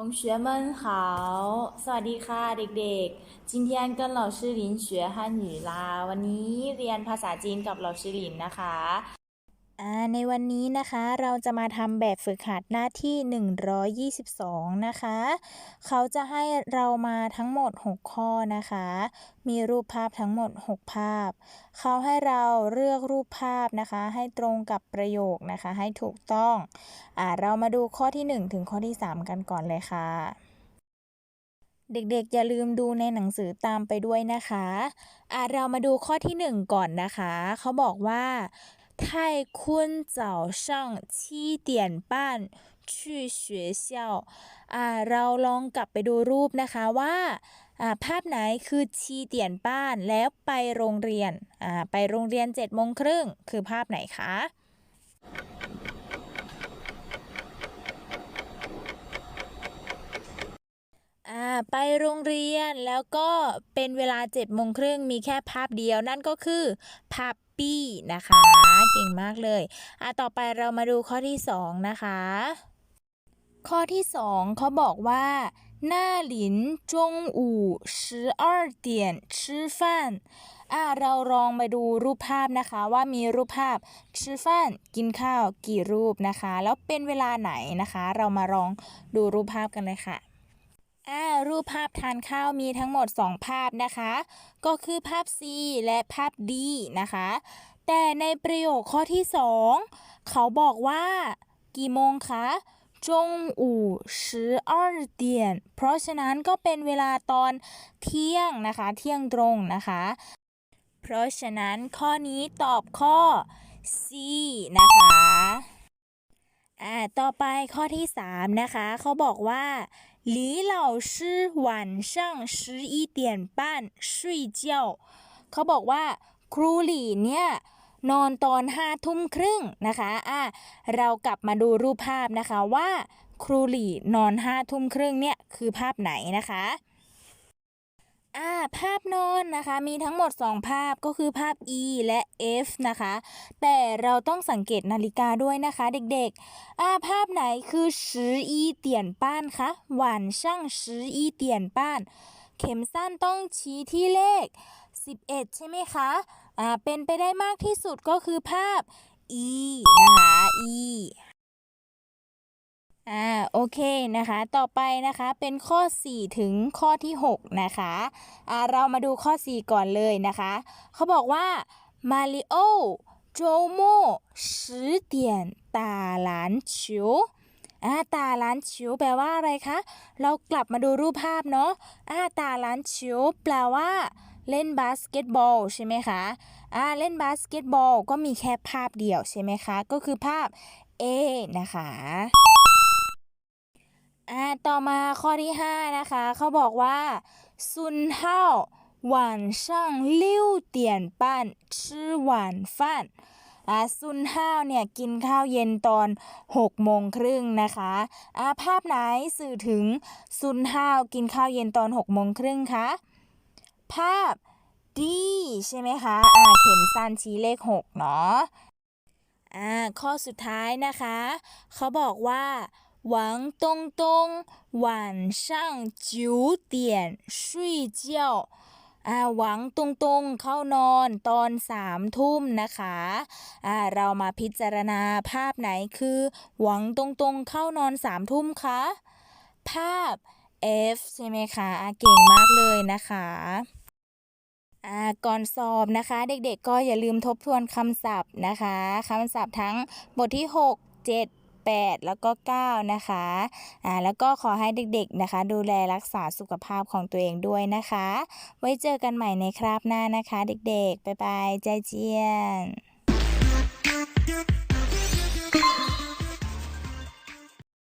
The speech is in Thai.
同学们好，สวัสดีค่ะเด็กๆ今天跟老师林学汉语啦วันนี้เรียนภาษาจีนกับ老师林นะคะอ่า ในวันนี้นะคะเราจะมาทำแบบฝึกหัดหน้าที่ 122 นะคะ เขาจะให้เรามาทั้งหมด 6 ข้อนะคะ มีรูปภาพทั้งหมด 6 ภาพ เขาให้เราเลือกรูปภาพนะคะ ให้ตรงกับประโยคนะคะ ให้ถูกต้องอเรามาดูข้อที่ 1 ถึงข้อที่ 3 กันก่อนเลยค่ะ เด็กๆ อย่าลืมดูในหนังสือตามไปด้วยนะคะอ่าเรามาดูข้อที่ 1 ก่อนนะคะ เขาบอกว่า 太坤早上七点半去学校อ่าเราลองกลับไปดูรูปนะคะว่าอ่าภาพไหนคือชีเตียนป้านแล้วไปโรงเรียนอ่าไปโรงเรียน7จ็ดโมงครึ่งคือภาพไหนคะ ไปโรงเรียนแล้วก็เป็นเวลา7จ็ดโมงครึ่งมีแค่ภาพเดียวนั่นก็คือภาพปี้นะคะ เก่งมากเลยอ่าต่อไปเรามาดูข้อที่ 2 นะคะ ข้อที่ 2 เขาบอกว่าหน้าหลินจงอู่十二点吃饭อ่าเราลองมาดูรูปภาพนะคะ ว่ามีรูปภาพ吃饭กินข้าวกี่รูปนะคะ แล้วเป็นเวลาไหนนะคะ เรามาลองดูรูปภาพกันเลยค่ะ อ่ารูปภาพทานข้าวมีทั้งหมด 2 ภาพนะคะ ก็คือภาพ C และภาพ D นะคะ แต่ในประโยคข้อที่ 2 เขาบอกว่ากี่โมงคะจงอู่สิบสองเดียนเพราะฉะนั้นก็เป็นเวลาตอนเที่ยงนะคะ เที่ยงตรงนะคะ เพราะฉะนั้นข้อนี้ตอบข้อ C นะคะ ต่อไปข้อที่ 3 นะคะ เขาบอกว่าหลีเหล่าชื่อหวันช่างชื่ออีเตียนป้นชุยเจียวเขาบอกว่าครูหลี่เนี่ยนอนตอนห้าทุ่มครึ่งนะคะอะเรากลับมาดูรูปภาพนะคะว่าครูหลี่นอนห้าทุ่มครึ่งเนี่ยคือภาพไหนนะคะ อ่า ภาพนอนนะคะ มีทั้งหมด 2 ภาพก็คือภาพ E และ F นะคะ แต่เราต้องสังเกตนาฬิกาด้วยนะคะเด็กๆ อ่า ภาพไหนคือ十一点半คะ晚上十一点半เข็มสั้นต้องชี้ที่เลข 11 ใช่ไหมคะ อ่า เป็นไปได้มากที่สุดก็คือภาพ E นะคะ E อ่าโอเคนะคะ ต่อไปนะคะเป็นข้อ 4 ถึงข้อที่ 6 นะคะอ่าเรามาดูข้อ 4 ก่อนเลยนะคะ เขาบอกว่ามาริโอโจโม่สิเดียนตาหลานชิวอ่าตาล้านชิวแปลว่าอะไรคะ เรากลับมาดูรูปภาพเนาะอ่าตาล้านชิวแปลว่า เล่นบาสเกตบอลใช่ไหมคะอ่าเล่นบาสเกตบอลก็มีแค่ภาพเดียวใช่ไหมคะ ก็คือภาพ A นะคะ อ่าต่อมาข้อที่ 5 นะคะ เขาบอกว่าซุนเฮา晚上六点半吃晚饭อ่าซุนเฮาเนี่ยกินข้าวเย็นตอน6โมงครึ่งนะคะอ่าภาพไหนสื่อถึงซุนเฮากินข้าวเย็นตอน6โมงครึ่งคะภาพดีใช่ไหมคะอ่าเข็มสั้นชี้เลข 6 เนาะ อ่าข้อสุดท้ายนะคะ เขาบอกว่า หวังตงตง晚上九点睡觉อ่าหวังตงตงเข้านอนตอนสามทุ่มนะคะอ่าเรามาพิจารณาภาพไหนคือ หวังตงตงเข้านอนสามทุ่มคะภาพ F ใช่ไหมคะอ่าเก่งมากเลยนะคะ อ่าก่อนสอบนะคะ เด็กๆก็อย่าลืมทบทวนคำศัพท์นะคะคำศัพท์ทั้งบทที่ 6 7 8 แล้วก็ 9 นะคะอ่าแล้วก็ขอให้เด็กๆนะคะ ดูแลรักษาสุขภาพของตัวเองด้วยนะคะ ไว้เจอกันใหม่ในคราบหน้านะคะ เด็กๆ บ๊ายบายใจเจียน